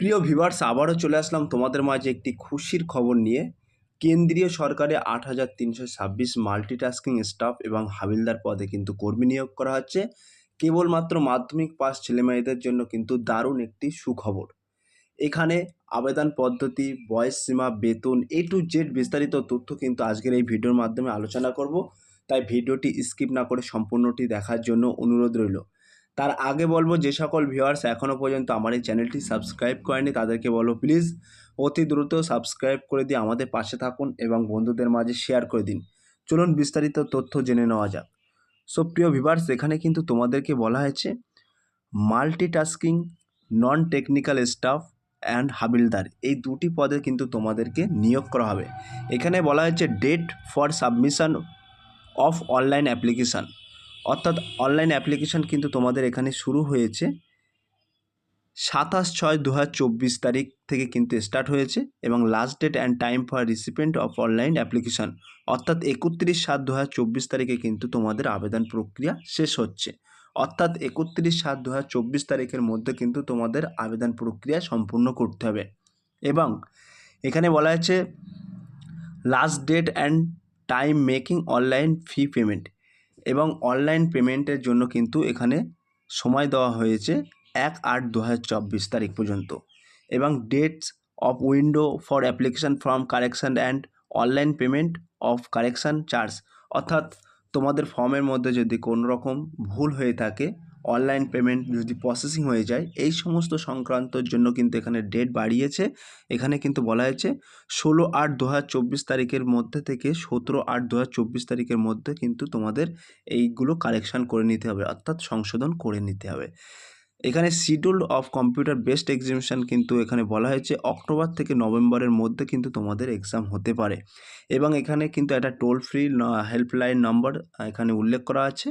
প্রিয় ভিভার্স আবারও চলে আসলাম তোমাদের মাঝে একটি খুশির খবর নিয়ে। কেন্দ্রীয় সরকারে আট হাজার তিনশো ছাব্বিশ মাল্টিটাস্কিং স্টাফ এবং হাবিলদার পদে কিন্তু কর্মী নিয়োগ করা হচ্ছে। কেবলমাত্র মাধ্যমিক পাস ছেলেমেয়েদের জন্য কিন্তু দারুণ একটি সুখবর। এখানে আবেদন পদ্ধতি, বয়স সীমা, বেতন এ টু জেড বিস্তারিত তথ্য কিন্তু আজকের এই ভিডিওর মাধ্যমে আলোচনা করব। তাই ভিডিওটি স্কিপ না করে সম্পূর্ণটি দেখার জন্য অনুরোধ রইল। তার আগে বলব যে সকল ভিউয়ার্স এখনও পর্যন্ত আমার এই চ্যানেলটি সাবস্ক্রাইব করেনি, তাদেরকে বলব প্লিজ অতি দ্রুত সাবস্ক্রাইব করে দিয়ে আমাদের পাশে থাকুন এবং বন্ধুদের মাঝে শেয়ার করে দিন। চলুন বিস্তারিত তথ্য জেনে নেওয়া যাক। সো প্রিয় ভিভার্স এখানে কিন্তু তোমাদেরকে বলা হয়েছে multitasking non technical staff and হাবিলদার, এই দুটি পদে কিন্তু তোমাদেরকে নিয়োগ করা হবে। এখানে বলা হয়েছে date for submission of online application অর্থাৎ অনলাইন অ্যাপ্লিকেশান কিন্তু তোমাদের এখানে শুরু হয়েছে সাতাশ ছয় দু তারিখ থেকে কিন্তু স্টার্ট হয়েছে এবং last date and time for recipient of online application অর্থাৎ একত্রিশ সাত দু তারিখে কিন্তু তোমাদের আবেদন প্রক্রিয়া শেষ হচ্ছে। অর্থাৎ একত্রিশ সাত দু তারিখের মধ্যে কিন্তু তোমাদের আবেদন প্রক্রিয়া সম্পূর্ণ করতে হবে এবং এখানে বলা হয়েছে last date and time making online fee payment এবং অনলাইন পেমেন্টের জন্য কিন্তু এখানে সময় দেওয়া হয়েছে এক আট দু তারিখ পর্যন্ত। এবং dates of window for application form correction and online payment of correction charge অর্থাৎ তোমাদের ফর্মের মধ্যে যদি কোনো রকম ভুল হয়ে থাকে অনলাইন পেমেন্ট যদি প্রসেসিং হয়ে যায়, এই সমস্ত সংক্রান্তর জন্য কিন্তু এখানে ডেট বাড়িয়েছে। এখানে কিন্তু বলা হয়েছে, ষোলো আট দু তারিখের মধ্যে থেকে সতেরো আট দু তারিখের মধ্যে কিন্তু তোমাদের এইগুলো কালেকশান করে নিতে হবে, অর্থাৎ সংশোধন করে নিতে হবে। এখানে schedule of computer best examination কিন্তু এখানে বলা হয়েছে, অক্টোবর থেকে নভেম্বরের মধ্যে কিন্তু তোমাদের এক্সাম হতে পারে। এবং এখানে কিন্তু একটা টোল ফ্রি হেল্পলাইন নম্বর এখানে উল্লেখ করা আছে।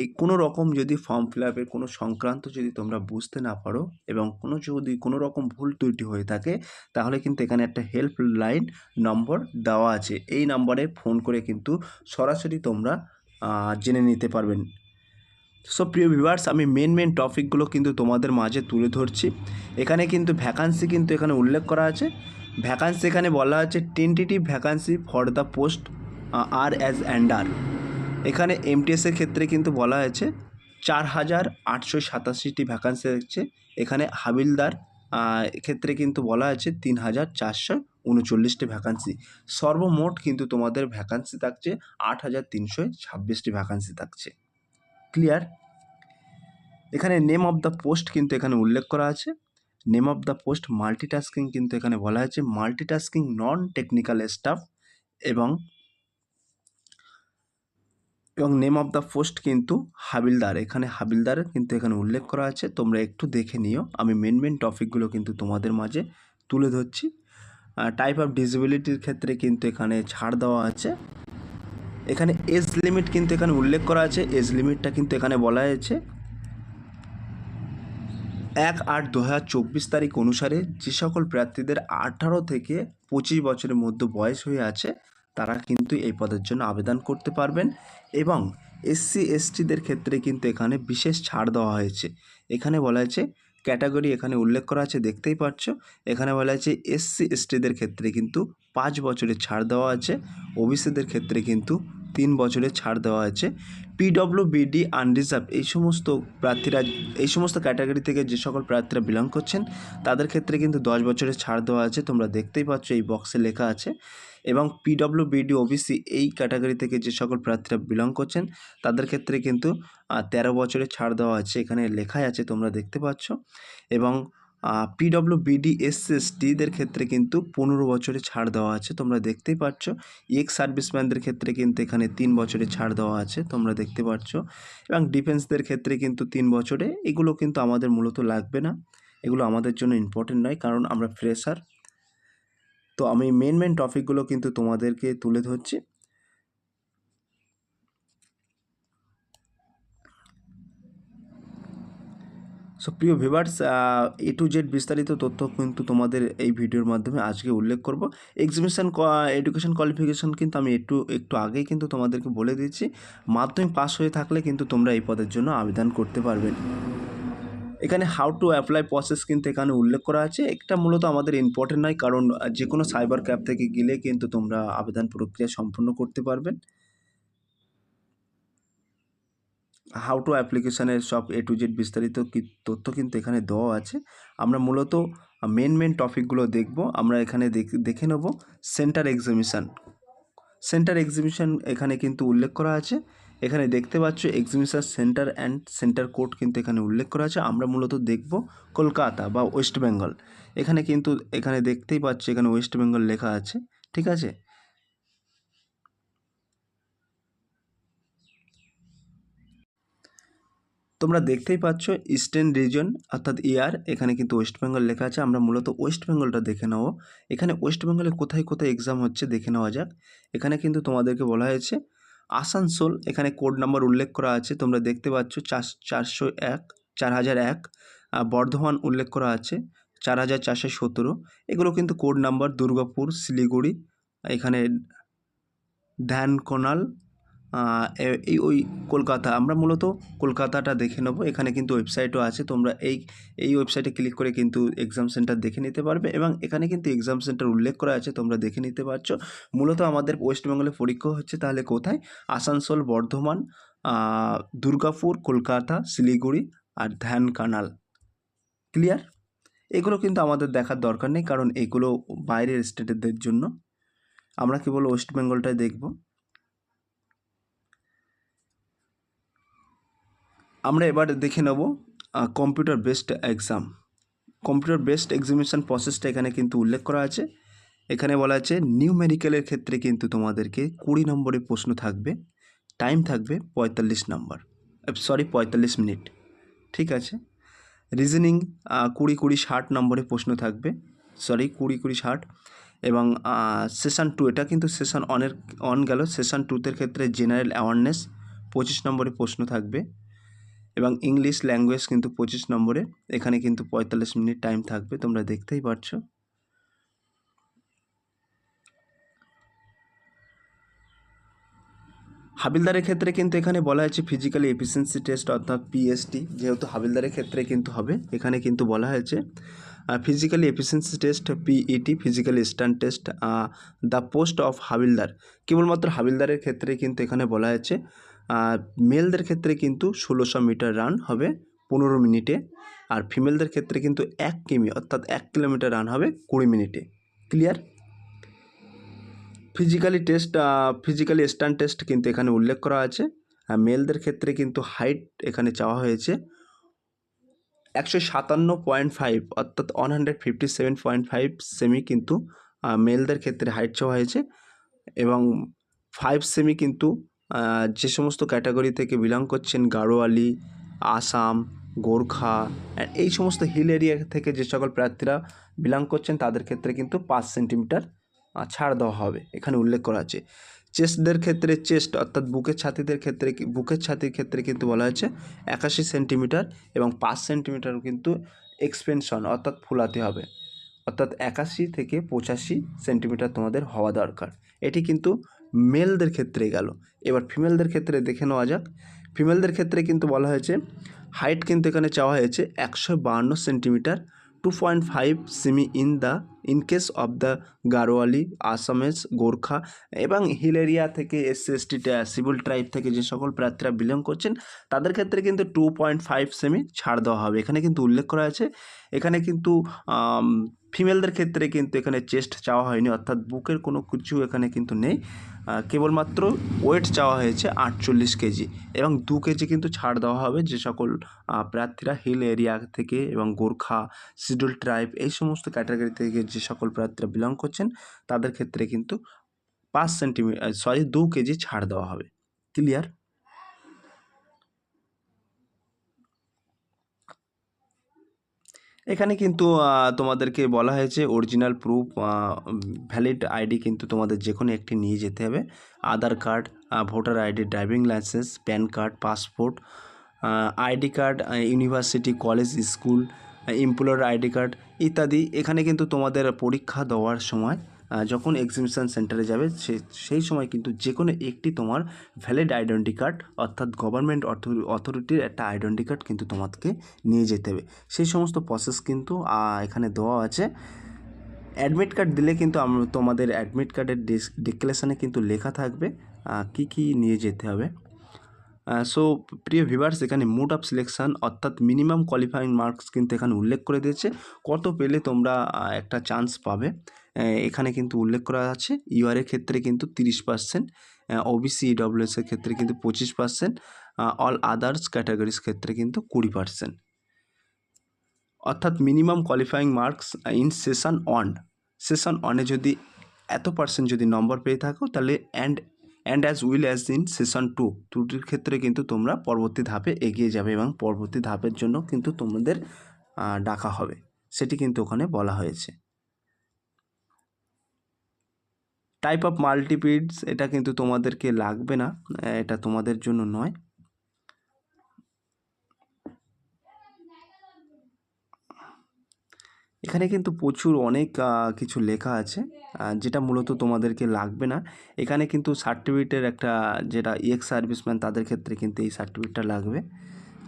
এই কোনো রকম যদি ফর্ম ফিল আপের কোনো সংক্রান্ত যদি তোমরা বুঝতে না পারো এবং কোনো যদি কোনো রকম ভুল ত্রুটি হয়ে থাকে, তাহলে কিন্তু এখানে একটা হেল্পলাইন নম্বর দেওয়া আছে। এই নম্বরে ফোন করে কিন্তু সরাসরি তোমরা জেনে নিতে পারবেন। সো প্রিয় ভিভার্স আমি মেন মেন টপিকগুলো কিন্তু তোমাদের মাঝে তুলে ধরছি। এখানে কিন্তু ভ্যাকান্সি কিন্তু এখানে উল্লেখ করা আছে। ভ্যাকান্সি এখানে বলা আছে tentative vacancy for the post are as under এখানে এমটিএসের ক্ষেত্রে কিন্তু বলা হয়েছে চার হাজার আটশো সাতাশিটি ভ্যাকান্সি হচ্ছে এখানে হাবিলদার ক্ষেত্রে কিন্তু বলা আছে তিন হাজার চারশো উনচল্লিশটি ভ্যাকান্সি সর্বমোট কিন্তু তোমাদের ভ্যাকান্সি থাকছে আট হাজার তিনশো ছাব্বিশটি ভ্যাকান্সি থাকছে। ক্লিয়ার এখানে নেম অফ দ্য পোস্ট কিন্তু এখানে উল্লেখ করা আছে। Name of the post multitasking কিন্তু এখানে বলা হয়েছে মাল্টিটাস্কিং নন টেকনিক্যাল স্টাফ এবং এবং নেম অফ দ্য পোস্ট কিন্তু হাবিলদার। এখানে হাবিলদার কিন্তু এখানে উল্লেখ করা আছে। তোমরা একটু দেখে নিও। আমি মেন মেন টপিকগুলো কিন্তু তোমাদের মাঝে তুলে ধরছি। টাইপ অফ ডিসেবিলিটির ক্ষেত্রে কিন্তু এখানে ছাড় দেওয়া আছে। এখানে এজ লিমিট কিন্তু এখানে উল্লেখ করা আছে। এজ লিমিটটা কিন্তু এখানে বলা হয়েছে। এক আট দু চব্বিশ তারিখ অনুসারে যে সকল প্রার্থীদের আঠারো থেকে পঁচিশ বছরের মধ্যে বয়স হয়ে আছে, তারা কিন্তু এই পদের জন্য আবেদন করতে পারবেন এবং এসসি এসটিদের ক্ষেত্রে কিন্তু এখানে বিশেষ ছাড় দেওয়া হয়েছে। এখানে বলা হয়েছে, ক্যাটাগরি এখানে উল্লেখ করা আছে, দেখতেই পাচ্ছ। এখানে বলা আছে এসসি এসটিদের ক্ষেত্রে কিন্তু পাঁচ বছরের ছাড় দেওয়া আছে। ওবিসিদের ক্ষেত্রে কিন্তু তিন বছরের ছাড় দেওয়া আছে পিডব্লিউ বিডি আনরিজার্ভ এই সমস্ত প্রার্থীরা, এই সমস্ত ক্যাটাগরি থেকে যে সকল প্রার্থীরা বিলং করছেন, তাদের ক্ষেত্রে কিন্তু দশ বছরের ছাড় দেওয়া আছে। তোমরা দেখতেই পাচ্ছ এই বক্সে লেখা আছে। এবং পিডব্লিউ বিডি ওবিসি এই ক্যাটাগরি থেকে যে সকল প্রার্থীরা বিলং করছেন, তাদের ক্ষেত্রে কিন্তু তেরো বছরের ছাড় দেওয়া আছে। এখানে লেখাই আছে, তোমরা দেখতে পাচ্ছ। এবং পিডব্লিউ বিডি এস এস টিদের ক্ষেত্রে কিন্তু পনেরো বছরের ছাড় দেওয়া আছে, তোমরা দেখতেই পাচ্ছ। এক্স সার্ভিসম্যানদের ক্ষেত্রে কিন্তু এখানে তিন বছরের ছাড় দেওয়া আছে, তোমরা দেখতে পাচ্ছ। এবং ডিফেন্সদের ক্ষেত্রে কিন্তু তিন বছরে, এগুলো কিন্তু আমাদের মূলত লাগবে না। এগুলো আমাদের জন্য ইম্পর্টেন্ট নয়, কারণ আমরা ফ্রেশার তো আমি মেন মেন টপিকগুলো কিন্তু তোমাদেরকে তুলে ধরছি। সো প্রিয় ভিভার্স এ টু জেড বিস্তারিত তথ্য কিন্তু তোমাদের এই ভিডিওর মাধ্যমে আজকে উল্লেখ করব। এক্সিবিশন এডুকেশন কোয়ালিফিকেশন কিন্তু আমি একটু একটু আগেই কিন্তু তোমাদেরকে বলে দিচ্ছি মাধ্যমিক পাস হয়ে থাকলে কিন্তু তোমরা এই পদের জন্য আবেদন করতে পারবেন এখানে হাউ টু অ্যাপ্লাই প্রসেস কিন্তু এখানে উল্লেখ করা আছে। এটা মূলত আমাদের ইম্পর্টেন্ট নয়, কারণ যে কোনো সাইবার ক্যাব থেকে গেলে কিন্তু তোমরা আবেদন প্রক্রিয়া সম্পূর্ণ করতে পারবেন হাউ টু অ্যাপ্লিকেশনের সব এ টু জেড বিস্তারিত কি- তথ্য কিন্তু এখানে দেওয়া আছে। আমরা মূলত মেন মেন টপিকগুলো দেখব। আমরা এখানে দেখ- নেব সেন্টার এক্সিবিশন সেন্টার এক্সিবিশন এখানে কিন্তু উল্লেখ করা আছে। এখানে দেখতে পাচ্ছ exhibition centre and centre code কিন্তু এখানে উল্লেখ করা আছে। আমরা মূলত দেখব কলকাতা বা ওয়েস্ট বেঙ্গল এখানে কিন্তু, এখানে দেখতেই পাচ্ছ এখানে ওয়েস্ট বেঙ্গল লেখা আছে। ঠিক আছে? তোমরা দেখতেই পাচ্ছ ইস্টার্ন রিজন, অর্থাৎ ইয়ার এখানে কিন্তু ওয়েস্ট বেঙ্গল লেখা আছে। আমরা মূলত ওয়েস্ট বেঙ্গলটা দেখে নেব। এখানে ওয়েস্ট বেঙ্গলে কোথায় কোথায় এক্সাম হচ্ছে দেখে নেওয়া যাক। এখানে কিন্তু তোমাদেরকে বলা হয়েছে আসানসোল, এখানে কোড নাম্বার উল্লেখ করা আছে। তোমরা দেখতে পাচ্ছ চার, চারশো এক, চার হাজার এক বর্ধমান উল্লেখ করা আছে, চার হাজার চারশো সতেরো। এগুলো কিন্তু কোড নাম্বার দুর্গাপুর, শিলিগুড়ি, এখানে ধ্যানকোনাল এই ওই কলকাতা, আমরা মূলত কলকাতাটা দেখে নেব। এখানে কিন্তু ওয়েবসাইটও আছে, তোমরা এই এই ওয়েবসাইটে ক্লিক করে কিন্তু এক্সাম সেন্টার দেখে নিতে পারবে এবং এখানে কিন্তু এক্সাম সেন্টার উল্লেখ করা আছে, তোমরা দেখে নিতে পারছ। মূলত আমাদের ওয়েস্ট বেঙ্গলে পরীক্ষা হচ্ছে তাহলে কোথায়? আসানসোল, বর্ধমান দুর্গাপুর, কলকাতা, শিলিগুড়ি আর ধ্যান কানাল ক্লিয়ার এগুলো কিন্তু আমাদের দেখার দরকার নেই, কারণ এগুলো বাইরের স্টেটেদের জন্য। আমরা কেবল ওয়েস্ট বেঙ্গলটাই দেখব। আমরা এবার দেখে নেব computer based exam computer based examination প্রসেসটা এখানে কিন্তু উল্লেখ করা আছে। এখানে বলা আছে নিউ মেডিকেলের ক্ষেত্রে কিন্তু তোমাদেরকে কুড়ি নম্বরের প্রশ্ন থাকবে টাইম থাকবে পঁয়তাল্লিশ নম্বর সরি পঁয়তাল্লিশ মিনিট ঠিক আছে? রিজনিং কুড়ি কুড়ি ষাট নম্বরে প্রশ্ন থাকবে সরি কুড়ি কুড়ি ষাট, এবং সেশন টু এটা কিন্তু সেশন অনের অন গেল। সেশন টুতের ক্ষেত্রে জেনারেল অ্যাওয়ারনেস পঁচিশ নম্বরে প্রশ্ন থাকবে। এবং ইংলিশ ল্যাঙ্গুয়েজ কিন্তু পঁচিশ নম্বরে, এখানে কিন্তু পঁয়তাল্লিশ মিনিট টাইম থাকবে, তোমরা দেখতেই পারছ। হাবিলদারের ক্ষেত্রে কিন্তু এখানে বলা হয়েছে ফিজিক্যালি এফিসিয়েন্সি টেস্ট অর্থাৎ পিএসটি যেহেতু হাবিলদারের ক্ষেত্রে কিন্তু হবে, এখানে কিন্তু বলা হয়েছে physically efficiency test PET physically stand test the post of হাবিলদার। কেবলমাত্র হাবিলদারের ক্ষেত্রে কিন্তু এখানে বলা হয়েছে মেলদের ক্ষেত্রে কিন্তু ষোলোশো মিটার রান হবে পনেরো মিনিটে আর ফিমেলদের ক্ষেত্রে কিন্তু এক কিমি, অর্থাৎ এক কিলোমিটার রান হবে কুড়ি মিনিটে। Clear? Physically test physically stand test কিন্তু এখানে উল্লেখ করা আছে। আর মেলদের ক্ষেত্রে কিন্তু হাইট এখানে চাওয়া হয়েছে একশো সাতান্ন পয়েন্ট ফাইভ, অর্থাৎ one hundred fifty seven point five cm কিন্তু মেলদের ক্ষেত্রে হাইট চাওয়া হয়েছে। এবং ফাইভ সেমি কিন্তু যে সমস্ত ক্যাটাগরি থেকে বিলং করছেন গাড়োয়ালি আসাম, গোর্খা এই সমস্ত হিল এরিয়া থেকে যে সকল প্রার্থীরা বিলং করছেন, তাদের ক্ষেত্রে কিন্তু পাঁচ সেন্টিমিটার ছাড় দেওয়া হবে। এখানে উল্লেখ করা আছে। চেস্টদের ক্ষেত্রে চেস্ট অর্থাৎ বুকের ছাতিদের ক্ষেত্রে বুকের ছাতির ক্ষেত্রে কিন্তু বলা হয়েছে একাশি সেন্টিমিটার এবং পাঁচ সেন্টিমিটার কিন্তু এক্সপেনশন অর্থাৎ ফুলাতে হবে। অর্থাৎ একাশি থেকে পঁচাশি সেন্টিমিটার তোমাদের হওয়া দরকার। এটি কিন্তু মেলদের ক্ষেত্রে গেল। এবার ফিমেলদের ক্ষেত্রে দেখে নেওয়া যাক। ফিমেলদের ক্ষেত্রে কিন্তু বলা হয়েছে, হাইট কিন্তু এখানে চাওয়া হয়েছে একশো বাহান্ন centimetre, two point five cm in the in case of the Garhwali Assamese Gorkha এবং হিল এরিয়া থেকে এসসি, এসটি সিভিল ট্রাইব থেকে যে সকল প্রার্থীরা বিলং করছেন, তাদের ক্ষেত্রে কিন্তু টু পয়েন্ট ফাইভ সেমি ছাড় দেওয়া হবে। এখানে কিন্তু উল্লেখ করা আছে। এখানে কিন্তু ফিমেলদের ক্ষেত্রে কিন্তু এখানে চেস্ট চাওয়া হয়নি, অর্থাৎ বুকের কোনো কিছু এখানে কিন্তু নেই। কেবলমাত্র ওয়েট চাওয়া হয়েছে আটচল্লিশ কেজি এবং দু কেজি কিন্তু ছাড় দেওয়া হবে যে সকল প্রার্থীরা হিল এরিয়া থেকে এবং গোর্খা শিডিউল ট্রাইব এই সমস্ত ক্যাটাগরি থেকে যে সকল প্রার্থীরা বিলং করছেন, তাদের ক্ষেত্রে কিন্তু পাঁচ সেন্টিমিটার সরি দু কেজি ছাড় দেওয়া হবে। ক্লিয়ার এখানে কিন্তু তোমাদেরকে বলা হয়েছে অরিজিনাল প্রুফ ভ্যালিড আইডি কিন্তু তোমাদের যে কোনো একটি নিয়ে যেতে হবে। Aadhaar card voter ID driving licence PAN card passport ID card university college school employer ID card ইত্যাদি। এখানে কিন্তু তোমাদের পরীক্ষা দেওয়ার সময় যখন এক্সিবিশন সেন্টারে যাবে সেই সময় কিন্তু যে কোনো একটি তোমার ভ্যালিড আইডেন্টি কার্ড অর্থাৎ গভর্নমেন্ট অথরিটির একটা আইডেন্টি কার্ড কিন্তু তোমাকে নিয়ে যেতে হবে। সেই সমস্ত প্রসেস কিন্তু এখানে দেওয়া আছে। অ্যাডমিট কার্ড দিলে কিন্তু তোমাদের অ্যাডমিট কার্ডের ডিক্লেশনে কিন্তু লেখা থাকবে কি কি নিয়ে যেতে হবে। সো প্রিয় ভিভার্স এখানে মোড অফ সিলেকশন অর্থাৎ মিনিমাম কোয়ালিফাইং মার্কস কিন্তু এখানে উল্লেখ করে দিয়েছে। কত পেলে তোমরা একটা চান্স পাবে। এখানে কিন্তু উল্লেখ করা আছে ইউআরের ক্ষেত্রে কিন্তু তিরিশ পার্সেন্ট ওবিসি ইডব্লিউএস এর ক্ষেত্রে কিন্তু পঁচিশ পার্সেন্ট অল আদার্স ক্যাটাগরিজ ক্ষেত্রে কিন্তু কুড়ি পার্সেন্ট অর্থাৎ minimum qualifying marks in session one session ওয়ানে যদি এত পার্সেন্ট যদি নম্বর পেয়ে থাকো, তাহলে and and as will as in session two দুটির ক্ষেত্রে কিন্তু তোমরা পরবর্তী ধাপে এগিয়ে যাবে এবং পরবর্তী ধাপের জন্য কিন্তু তোমাদের ডাকা হবে। সেটি কিন্তু ওখানে বলা হয়েছে। টাইপ অফ মাল্টিপিডস এটা কিন্তু তোমাদেরকে লাগবে না, এটা তোমাদের জন্য নয়। এখানে কিন্তু প্রচুর অনেক কিছু লেখা আছে যেটা মূলত তোমাদেরকে লাগবে না। এখানে কিন্তু সার্টিফিকেটের একটা যেটা ইএক্স সার্ভিসম্যান তাদের ক্ষেত্রে কিন্তু এই সার্টিফিকেটটা লাগবে।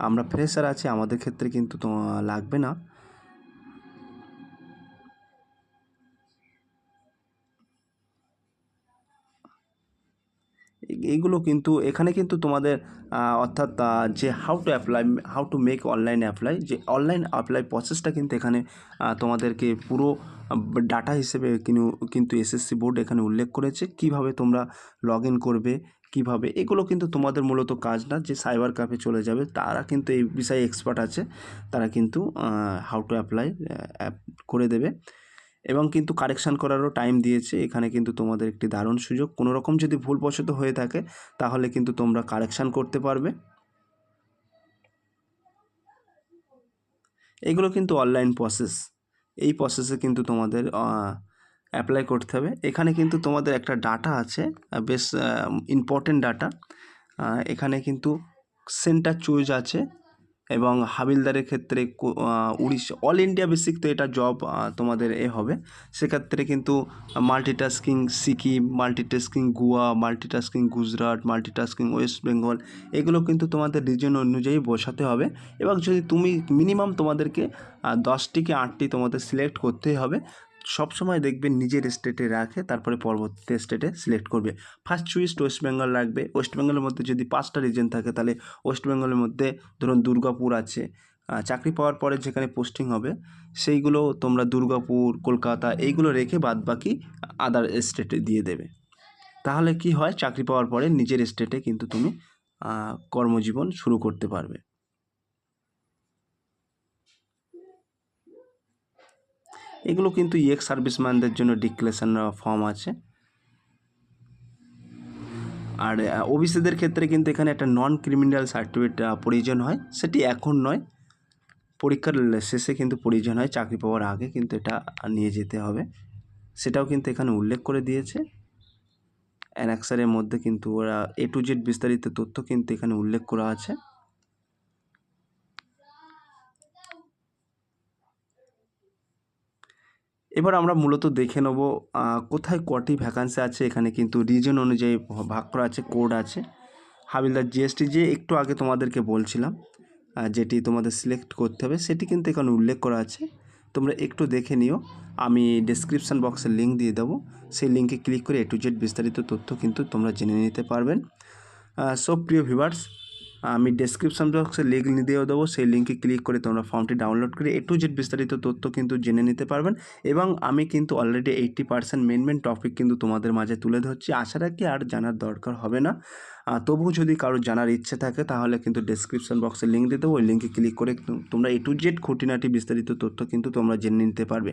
আমরা ফ্রেশার আছি, আমাদের ক্ষেত্রে কিন্তু লাগবে না। এইগুলো কিন্তু এখানে কিন্তু তোমাদের অর্থাৎ যে how to apply how to make online apply যে অনলাইন অ্যাপ্লাই প্রসেসটা কিন্তু এখানে তোমাদেরকে পুরো ডাটা হিসেবে কিন্তু কিন্তু এসএসসি বোর্ড এখানে উল্লেখ করেছে। কীভাবে তোমরা লগ করবে, কীভাবে, এগুলো কিন্তু তোমাদের মূলত কাজ না, যে সাইবার ক্যাফে চলে যাবে, তারা কিন্তু এই বিষয়ে এক্সপার্ট আছে। তারা কিন্তু হাউ টু অ্যাপ্লাই করে দেবে। এবং কিন্তু কারেকশান করারও টাইম দিয়েছে। এখানে কিন্তু তোমাদের একটি দারুণ সুযোগ। কোনো রকম যদি ভুলবশত হয়ে থাকে, তাহলে কিন্তু তোমরা কারেকশান করতে পারবে। এগুলো কিন্তু অনলাইন প্রসেস এই প্রসেসে কিন্তু তোমাদের অ্যাপ্লাই করতে হবে। এখানে কিন্তু তোমাদের একটা ডাটা আছে, বেশ ইম্পর্টেন্ট ডাটা এখানে কিন্তু সেন্টার চুজ আছে। এবং হাবিলদারের ক্ষেত্রে উড়িষ্যা অল ইন্ডিয়া বেসিক তো এটা জব তোমাদের এ হবে। সেক্ষেত্রে কিন্তু multitasking Sikkim multitasking Goa multitasking Gujarat multitasking West Bengal এগুলো কিন্তু তোমাদের রিজন অনুযায়ী বসাতে হবে। এবং যদি তুমি মিনিমাম তোমাদেরকে দশটিকে আটটি তোমাদের সিলেক্ট করতেই হবে সবসময় দেখবে নিজের স্টেটে রাখে, তারপরে পরবর্তী স্টেটে সিলেক্ট করবে। ফার্স্ট চুইস ওয়েস্ট বেঙ্গল রাখবে ওয়েস্ট বেঙ্গলের মধ্যে যদি পাঁচটা রিজন থাকে, তাহলে ওয়েস্ট বেঙ্গলের মধ্যে ধরুন দুর্গাপুর আছে। চাকরি পাওয়ার পরে যেখানে পোস্টিং হবে, সেইগুলো তোমরা দুর্গাপুর, কলকাতা এইগুলো রেখে বাদ বাকি আদার স্টেটে দিয়ে দেবে। তাহলে কি হয়? চাকরি পাওয়ার পরে নিজের স্টেটে কিন্তু তুমি কর্মজীবন শুরু করতে পারবে। এগুলো কিন্তু ইএক্স সার্ভিসম্যানদের জন্য ডিক্লেশন ফর্ম আছে। আর ওবিসিদের ক্ষেত্রে কিন্তু এখানে একটা নন ক্রিমিনাল সার্টিফিকেট প্রয়োজন হয়। সেটি এখন নয়। পরীক্ষার শেষে কিন্তু প্রয়োজন হয়, চাকরি পাওয়ার আগে কিন্তু এটা নিয়ে যেতে হবে। সেটাও কিন্তু এখানে উল্লেখ করে দিয়েছে। অ্যানাক্সারের মধ্যে কিন্তু ওরা এ টু জেড বিস্তারিত তথ্য কিন্তু এখানে উল্লেখ করা আছে। এবার আমরা মূলত দেখে নেব কোথায় কটি ভ্যাকান্সি আছে, এখানে কিন্তু রিজন অনুযায়ী ভাগ করা আছে কোড আছে। হাবিলদার জিএসটি যে একটু আগে তোমাদেরকে বলছিলাম যেটি তোমাদের সিলেক্ট করতে হবে, সেটি কিন্তু এখানে উল্লেখ করা আছে। তোমরা একটু দেখে নিও, আমি ডেসক্রিপশান বক্সে লিঙ্ক দিয়ে দেবো। সেই লিঙ্কে ক্লিক করে এ টু জেড বিস্তারিত তথ্য কিন্তু তোমরা জেনে নিতে পারবেন। সব প্রিয় ভিউয়ার্স আমি ডেসক্রিপশন বক্সে লিঙ্ক দিয়েও দেবো, সেই লিঙ্কে ক্লিক করে তোমরা ফর্মটি ডাউনলোড করে এ টু জেড বিস্তারিত তথ্য কিন্তু জেনে নিতে পারবেন এবং আমি কিন্তু already eighty percent main main topic কিন্তু তোমাদের মাঝে তুলে ধরছি। আশা রাখি আর জানার দরকার হবে না। তবুও যদি কারোর জানার ইচ্ছে থাকে তাহলে কিন্তু ডেসক্রিপশন বক্সে লিঙ্ক দিয়ে দেবো। ওই লিঙ্কে ক্লিক করে তোমরা এ টু জেড খুঁটিনাটি বিস্তারিত তথ্য কিন্তু তোমরা জেনে নিতে পারবে।